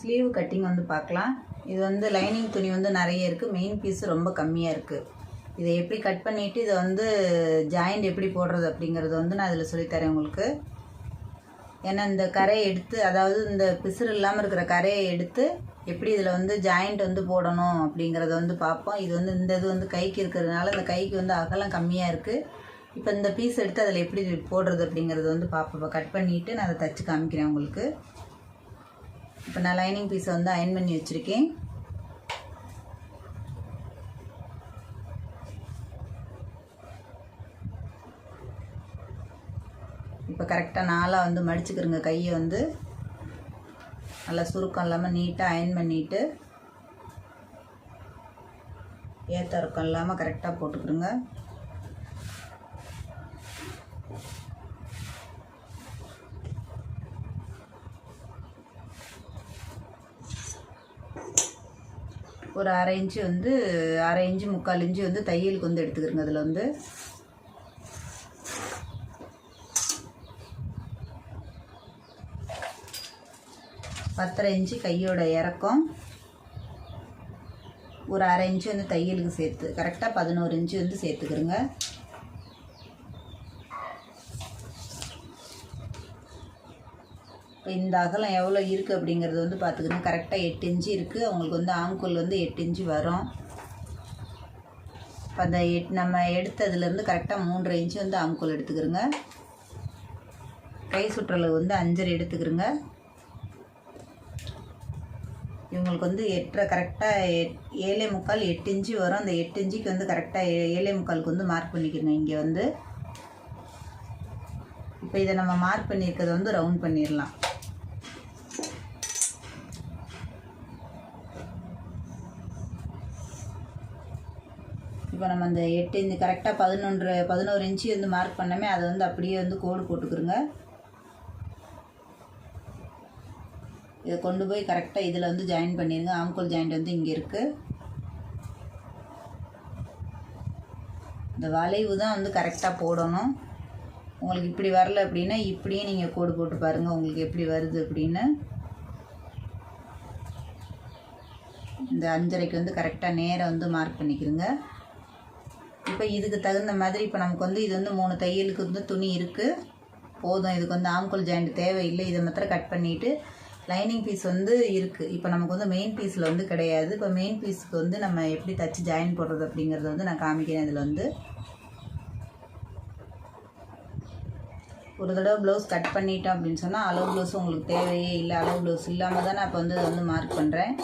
Sleeve cutting வந்து பார்க்கலாம். இது வந்து லைனிங் துணி வந்து நிறைய இருக்குது மெயின் பீஸ் ரொம்ப கம்மியாக இருக்குது இதை எப்படி கட் பண்ணிவிட்டு இதை வந்து ஜாயிண்ட் எப்படி போடுறது அப்படிங்கிறத வந்து நான் இதில் சொல்லித்தரேன் உங்களுக்கு. ஏன்னா இந்த கரையை எடுத்து அதாவது இந்த பிசுறு இல்லாமல் இருக்கிற கரையை எடுத்து எப்படி இதில் வந்து ஜாயிண்ட் வந்து போடணும் அப்படிங்கிறத வந்து பார்ப்போம். இது வந்து இந்த இது வந்து கைக்கு இருக்கிறதுனால இந்த கைக்கு வந்து அகலம் கம்மியாக இருக்குது இப்போ இந்த பீஸ் எடுத்து அதில் எப்படி போடுறது அப்படிங்கிறத வந்து பார்ப்போம். கட் பண்ணிவிட்டு நான் அதை தச்சு காமிக்கிறேன் உங்களுக்கு. இப்போ நான் லைனிங் பீஸை வந்து அயன் பண்ணி வச்சுருக்கேன். இப்போ கரெக்டாக நாளாக வந்து மடிச்சுக்கிறங்க கையை வந்து நல்லா சுருக்கம் இல்லாமல் நீட்டாக அயன் பண்ணிவிட்டு ஏற்ற இறக்கம் இல்லாமல் கரெக்டாக போட்டுக்கிறோங்க ஒரு அரை இன்ச்சு வந்து அரை இன்ச்சு முக்கால் இன்ச்சு வந்து தையலுக்கு வந்து எடுத்துக்கிறோங்க அதில் வந்து. பத்தரை இன்ச்சு கையோட இறக்கம். ஒரு அரை இன்ச்சு வந்து தையலுக்கு சேர்த்து கரெக்டாக பதினோரு இன்ச்சு வந்து சேர்த்துக்கிறோங்க. இந்த அகலம் எவ்வளோ இருக்குது அப்படிங்கிறது வந்து பார்த்துக்கணும் கரெக்டாக எட்டு இன்ச்சு இருக்குது அவங்களுக்கு வந்து ஆம்கோல் வந்து எட்டு இன்ச்சு வரும். இப்போ அந்த எட் நம்ம எடுத்ததுலேருந்து கரெக்டாக மூன்றரை இன்ச்சு வந்து ஆம்கோல் எடுத்துக்கிறோங்க. கை சுற்றளவு வந்து அஞ்சரை எடுத்துக்கிறோங்க. இவங்களுக்கு வந்து எட்டரை கரெக்டாக எட் ஏழே முக்கால் எட்டு இன்ச்சு வரும். அந்த எட்டு இன்ச்சுக்கு வந்து கரெக்டாக ஏ ஏழே முக்காலுக்கு வந்து மார்க் பண்ணிக்கிறோங்க இங்கே வந்து. இப்போ இதை நம்ம மார்க் பண்ணியிருக்கிறத வந்து ரவுண்ட் பண்ணிடலாம் இப்போ நம்ம அந்த எட்டு இந்த கரெக்டாக பதினொன்று பதினோரு இன்ச்சு வந்து மார்க் பண்ணமே அதை வந்து அப்படியே வந்து கோடு போட்டுக்கிறோங்க இதை கொண்டு போய் கரெக்டாக இதில் வந்து ஜாயின் பண்ணிடுங்க ஆம்கோல் ஜாயிண்ட் வந்து இங்கே இருக்குது இந்த வளைவு தான் வந்து கரெக்டாக போடணும். உங்களுக்கு இப்படி வரல அப்படின்னா இப்படியே நீங்கள் கோடு போட்டு பாருங்கள் உங்களுக்கு எப்படி வருது அப்படின்னு. இந்த அஞ்சரைக்கு வந்து கரெக்டாக நேராக வந்து மார்க் பண்ணிக்கிறோங்க இப்போ இதுக்கு தகுந்த மாதிரி இப்போ நமக்கு வந்து இது வந்து மூணு தையலுக்கு வந்து துணி இருக்குது போதும் இதுக்கு வந்து ஆம்கோல் ஜாயிண்ட் தேவையில்லை. இதை மாத்திரம் கட் பண்ணிவிட்டு லைனிங் பீஸ் வந்து இருக்குது இப்போ நமக்கு வந்து மெயின் பீஸில் வந்து கிடையாது. இப்போ மெயின் பீஸுக்கு வந்து நம்ம எப்படி தச்சு ஜாயின் போடுறது அப்படிங்கிறத வந்து நான் காமிக்கிறேன் இதில் வந்து. ஒரு தடவை ப்ளவுஸ் கட் பண்ணிட்டோம் அப்படின்னு சொன்னால் அளவு ப்ளவுஸ் உங்களுக்கு தேவையே இல்லை. அளவு ப்ளவுஸ் இல்லாமல் தான் நான் இப்போ வந்து அதை வந்து மார்க் பண்ணுறேன்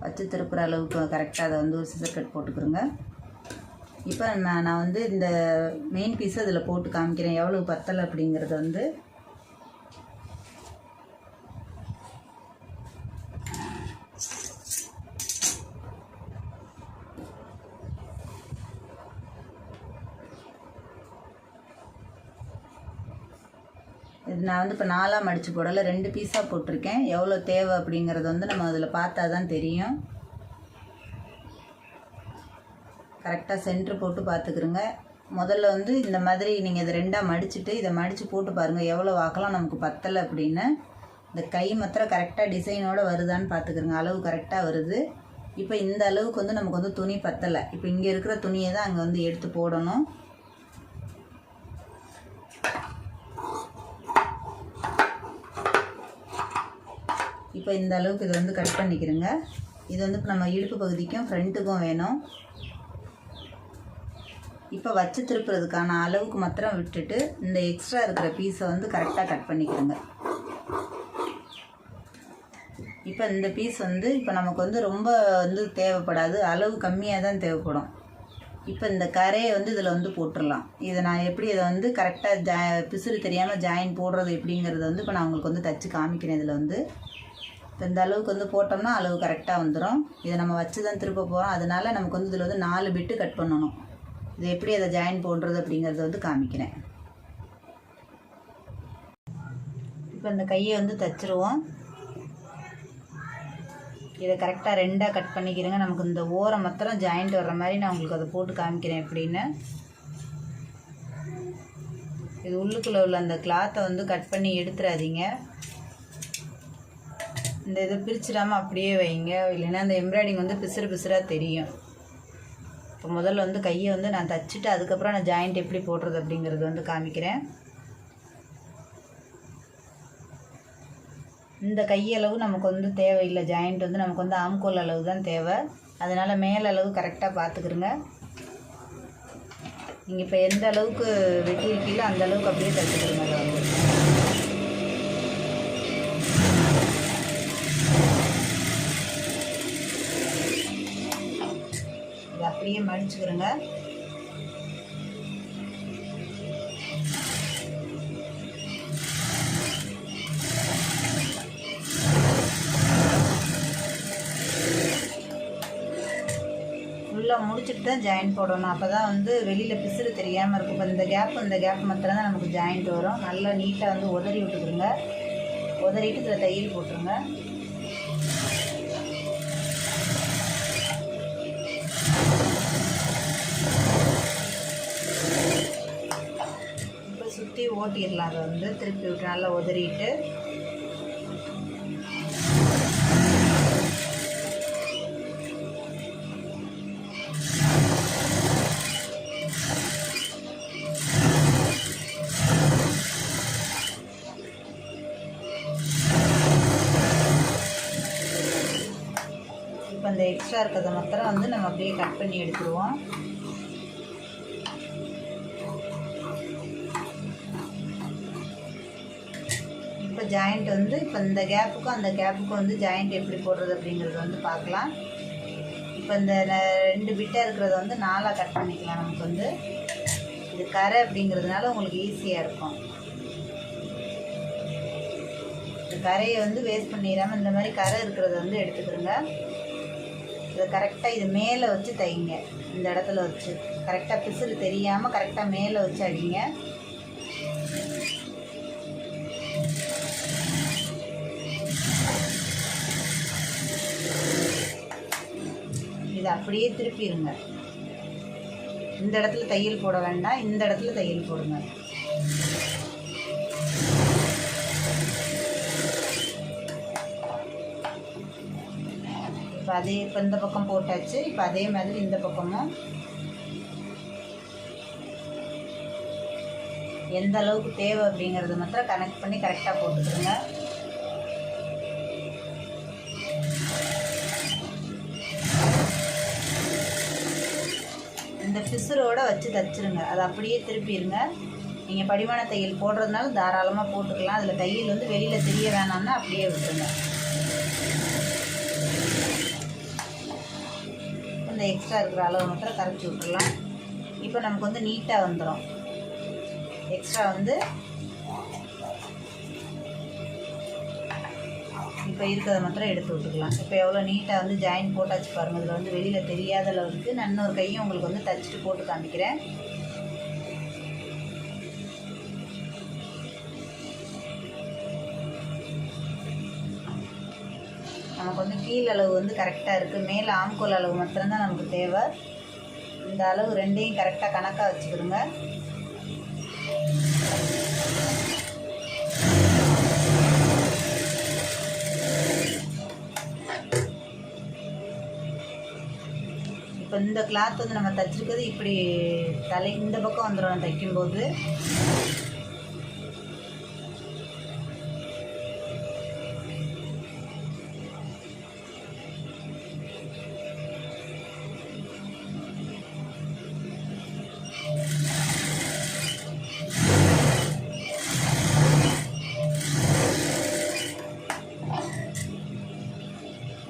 வச்சு திருப்புற அளவுக்கு கரெக்டாக அதை வந்து ஒரு சிசர் கட் போட்டுக்கிறோங்க இப்போ நான் நான் வந்து இந்த மெயின் பீஸை அதில் போட்டு காமிக்கிறேன். எவ்வளோ பத்தலை அப்படிங்கிறத வந்து. இது நான் வந்து இப்போ நாலாக மடித்து போடலை ரெண்டு பீஸாக போட்டிருக்கேன். எவ்வளோ தேவை அப்படிங்கிறது வந்து நம்ம அதில் பார்த்தா தான் தெரியும். கரெக்டாக சென்ட்ரு போட்டு பார்த்துக்குறோங்க முதல்ல வந்து இந்த மாதிரி நீங்கள் இதை ரெண்டாக மடிச்சுட்டு இதை மடித்து போட்டு பாருங்கள் எவ்வளோ வாக்கலாம் நமக்கு பத்தலை அப்படின்னு. இந்த கை மாத்திரம் கரெக்டாக டிசைனோடு வருதான்னு பார்த்துக்குறோங்க அளவு கரெக்டாக வருது. இப்போ இந்த அளவுக்கு வந்து நமக்கு வந்து துணி பத்தலை. இப்போ இங்கே இருக்கிற துணியை தான் அங்கே வந்து எடுத்து போடணும். இப்போ இந்த அளவுக்கு இதை வந்து கட் பண்ணிக்கிறோங்க இது வந்து இப்போ நம்ம இடுப்பு பகுதிக்கும் ஃப்ரண்ட்டுக்கும் வேணும். இப்போ வச்சு திருப்புறதுக்கான அளவுக்கு மாத்திரம் விட்டுட்டு இந்த எக்ஸ்ட்ரா இருக்கிற பீஸை வந்து கரெக்டாக கட் பண்ணிக்கிறோங்க இப்போ இந்த பீஸ் வந்து இப்போ நமக்கு வந்து ரொம்ப வந்து தேவைப்படாது. அளவு கம்மியாக தான் தேவைப்படும். இப்போ இந்த கரையை வந்து இதில் வந்து போட்டுடலாம் இதை நான் எப்படி இதை வந்து கரெக்டாக ஜா பிசுறு தெரியாமல் ஜாயின் போடுறது எப்படிங்கிறத வந்து இப்போ நான் உங்களுக்கு வந்து தச்சு காமிக்கிறேன் இதில் வந்து. இப்போ இந்த அளவுக்கு வந்து போட்டோம்னா அளவு கரெக்டாக வந்துடும் இதை நம்ம வச்சு தான் திருப்ப போகிறோம் அதனால நமக்கு வந்து இதில் வந்து நாலு பிட்டு கட் பண்ணணும். இது எப்படி அதை ஜாயின் போடுறது அப்படிங்கிறத வந்து காமிக்கிறேன். இப்போ இந்த கையை வந்து தச்சிருவோம். இதை கரெக்டாக ரெண்டாக கட் பண்ணிக்கிறேங்க. நமக்கு இந்த ஓரம் மாத்திரம் ஜாயிண்ட் வர்ற மாதிரி நான் உங்களுக்கு அதை போட்டு காமிக்கிறேன் எப்படின்னு. இது உள்ளுக்குள்ளே உள்ள அந்த கிளாத்தை வந்து கட் பண்ணி எடுத்துடாதீங்க இந்த இதை பிரிச்சிடாமல் அப்படியே வைங்க. இல்லைன்னா அந்த எம்ப்ராய்டிங் வந்து பிசுறு பிசுறாக தெரியும். இப்போ முதல்ல வந்து கையை வந்து நான் தச்சுட்டு அதுக்கப்புறம் நான் ஜாயிண்ட் எப்படி போடுறது அப்படிங்கிறது வந்து காமிக்கிறேன். இந்த கையளவு நமக்கு வந்து தேவையில்லை. ஜாயிண்ட் வந்து நமக்கு வந்து ஆம்கோல் அளவு தான் தேவை. அதனால் மேலளவு அளவு கரெக்டாக பார்த்துக்கிருங்க. நீங்கள் இப்போ எந்த அளவுக்கு வெட்டியிருக்கீங்களோ அந்த அளவுக்கு அப்படியே தச்சுக்கிடுங்க. அதை வந்து இதை அப்படியே மடிச்சுக்கிறோங்க ஃபுல்லாக முடிச்சுட்டு தான் ஜாயிண்ட் போடணும். அப்போ தான் வந்து வெளியில் பிசுறு தெரியாமல் இருக்கும். இப்போ இந்த கேப் இந்த கேப் மாத்திரம் தான் நமக்கு ஜாயிண்ட் வரும். நல்லா நீட்டாக வந்து உதறி விட்டுக்குருங்க உதறிட்டு இதில் தையல் போட்டுருங்க. ஓட்டிடலாம். அதை வந்து திருப்பி விட்டு நல்லா உதறிட்டு. இப்போ இந்த எக்ஸ்ட்ரா இருக்கிறத மாத்திரம் வந்து நம்ம அப்படியே கட் பண்ணி எடுத்துருவோம். ஜாயிண்ட் வந்து இப்போ இந்த கேப்புக்கும் அந்த கேப்புக்கும் வந்து ஜாயிண்ட் எப்படி போடுறது அப்படிங்கிறது வந்து பார்க்கலாம். இப்போ இந்த ரெண்டு பிட்டாக இருக்கிறத வந்து நாலாக கட் பண்ணிக்கலாம் நமக்கு வந்து. இது கரை அப்படிங்கிறதுனால உங்களுக்கு ஈஸியாக இருக்கும். இந்த கரையை வந்து வேஸ்ட் பண்ணிடாமல் இந்த மாதிரி கரை இருக்கிறத வந்து எடுத்துக்கிறோங்க இதை கரெக்டாக இது மேலே வச்சு தைங்க. இந்த இடத்துல வச்சு. கரெக்டாக பிசுறு தெரியாமல் கரெக்டாக மேலே வச்சு அடிங்க. இதை அப்படியே திருப்பிடுங்க இந்த இடத்துல தையல் போட வேண்டாம் இந்த இடத்துல தையல் போடுங்க. இப்போ அதே இப்போ இந்த பக்கம் போட்டாச்சு இப்போ அதே மாதிரி இந்த பக்கமும். எந்த அளவுக்கு தேவை அப்படிங்கிறத மாத்திரம் கனெக்ட் பண்ணி கரெக்டாக போட்டுக்கிறோங்க விசிறோட வச்சு தைச்சிருங்க. அதை அப்படியே திருப்பிடுங்க நீங்கள் படிமான தையல் போடுறதுனால தாராளமாக போட்டுக்கலாம். அதில் தையல் வந்து வெளியில் தெரிய வேணாம்னா அப்படியே விட்டுருங்க. இந்த எக்ஸ்ட்ரா இருக்கிற அளவு மட்டும் கரைச்சி விட்டுடலாம் இப்போ நமக்கு வந்து நீட்டாக வந்துடும் எக்ஸ்ட்ரா வந்து இப்போ இருக்கிறத மாத்திரம் எடுத்து விட்டுக்கலாம். இப்போ எவ்வளோ நீட்டாக வந்து ஜாயின் போட்டாச்சு பாருங்கள் இதில் வந்து வெளியில் தெரியாத அளவுக்கு நான் இன்னொரு கையும் உங்களுக்கு வந்து தச்சுட்டு போட்டு காமிக்கிறேன். நமக்கு வந்து கீழ் அளவு வந்து கரெக்டாக இருக்குது மேலே ஆம்கோல் அளவு மாத்திரம்தான் நமக்கு தேவை. இந்த அளவு ரெண்டையும் கரெக்டாக கணக்காக வச்சுக்கிடுங்க. இப்போ இந்த கிளாத் வந்து நம்ம தைச்சிருக்கிறது இப்படி தலை இந்த பக்கம் வந்துடும் தைக்கும்போது.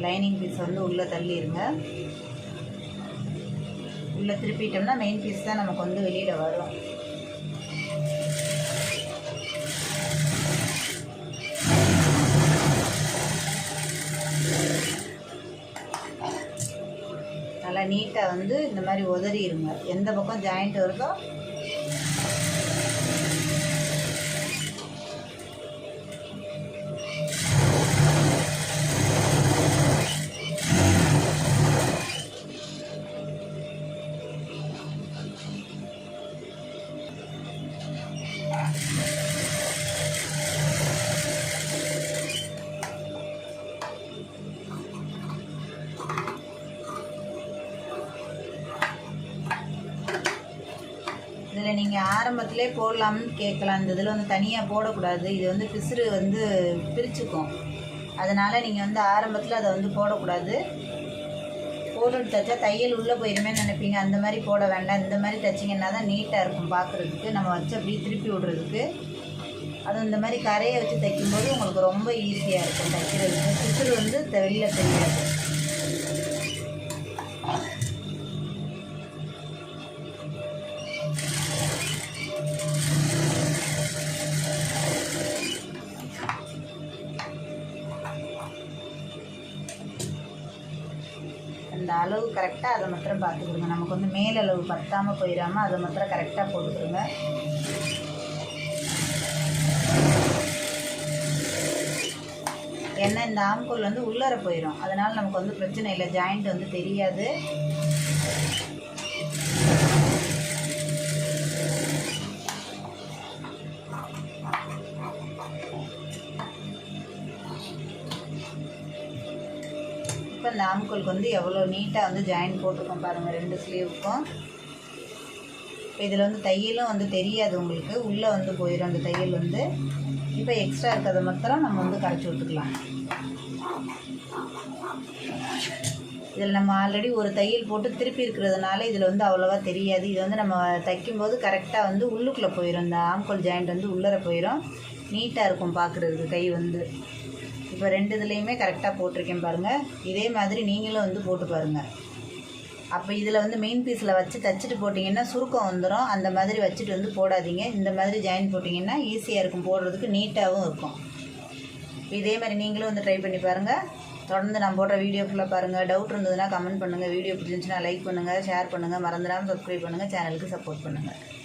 லைனிங் பீஸ் வந்து உள்ளே தள்ளிடுங்க உள்ளே திருப்பிட்டோம்னா மெயின் பீஸ் தான் நமக்கு வந்து வெளியில் வரும். நல்லா நீட்டாக வந்து இந்த மாதிரி உதறிடுங்க எந்த பக்கம் ஜாயிண்ட் வருதோ இதில் நீங்கள் ஆரம்பத்திலே போடலாம்னு கேட்கலாம். இந்த இதில் வந்து தனியாக போடக்கூடாது. இது வந்து பிசுறு வந்து பிரிச்சுக்கும். அதனால் நீங்கள் வந்து ஆரம்பத்தில் அதை வந்து போடக்கூடாது. போட்டுட்டு தைச்சா தையல் உள்ளே போயிருமே நினைப்பீங்க. அந்த மாதிரி போட வேண்டாம். இந்த மாதிரி தைச்சிங்கன்னா தான் நீட்டாக இருக்கும் பார்க்குறதுக்கு. நம்ம வச்சு அப்படியே திருப்பி விடுறதுக்கு. அதுவும் இந்த மாதிரி கரையை வச்சு தைக்கும்போது உங்களுக்கு ரொம்ப ஈஸியாக இருக்கும் தைக்கிறதுக்கு. சிசுறு வந்து வெளியில் தெரியாது அந்த அளவு கரெக்டாக அதை மாத்திரம் பார்த்துக்கிடுங்க நமக்கு வந்து மேல் அளவு பத்தாமல் போயிடாமல் அதை மாத்திரம் கரெக்டாக போட்டுக்கிடுங்க ஏன்னா இந்த ஆம்கோல் வந்து உள்ளர போயிடும் அதனால் நமக்கு வந்து பிரச்சனை இல்லை. ஜாயிண்ட் வந்து தெரியாது. இப்போ ஆம்கோலுக்கு வந்து எவ்வளோ நீட்டாக வந்து ஜாயின் போட்டிருக்கோம் பாருங்கள் ரெண்டு ஸ்லீவுக்கும் இப்போ இதில் வந்து தையலும் வந்து தெரியாது உங்களுக்கு. உள்ளே வந்து போயிடும் அந்த தையல் வந்து. இப்போ எக்ஸ்ட்ரா இருக்கிறத மாத்திரம் நம்ம வந்து கரைச்சி விட்டுக்கலாம். இதில் நம்ம ஆல்ரெடி ஒரு தையல் போட்டு திருப்பி இருக்கிறதுனால இதில் வந்து அவ்வளோவா தெரியாது. இது வந்து நம்ம தைக்கும்போது கரெக்டாக வந்து உள்ளுக்குள்ளே போயிடும் இந்த ஆம்கோல் ஜாயிண்ட் வந்து உள்ளர போயிடும் நீட்டாக இருக்கும் பார்க்குறதுக்கு கை வந்து. இப்போ ரெண்டு இதுலேயுமே கரெக்டாக போட்டிருக்கேன் பாருங்கள் இதே மாதிரி நீங்களும் வந்து போட்டு பாருங்கள் அப்போ இதில் வந்து மெயின் பீஸில் வச்சு தச்சுட்டு போட்டிங்கன்னா சுருக்கம் வந்துடும் அந்த மாதிரி வச்சுட்டு வந்து போடாதீங்க. இந்த மாதிரி ஜாயின் போட்டிங்கன்னா ஈஸியாக இருக்கும். போடுறதுக்கு நீட்டாகவும் இருக்கும். இதே மாதிரி நீங்களும் வந்து ட்ரை பண்ணி பாருங்கள் தொடர்ந்து நான் போடுற வீடியோ ஃபுல்லாக பாருங்கள் டவுட் இருந்ததுன்னா கமெண்ட் பண்ணுங்கள் வீடியோ பிடிச்சிருந்துச்சுன்னா லைக் பண்ணுங்கள் ஷேர் பண்ணுங்கள் மறந்துடாமல் சப்ஸ்கிரைப் பண்ணுங்கள் சேனலுக்கு சப்போர்ட் பண்ணுங்கள்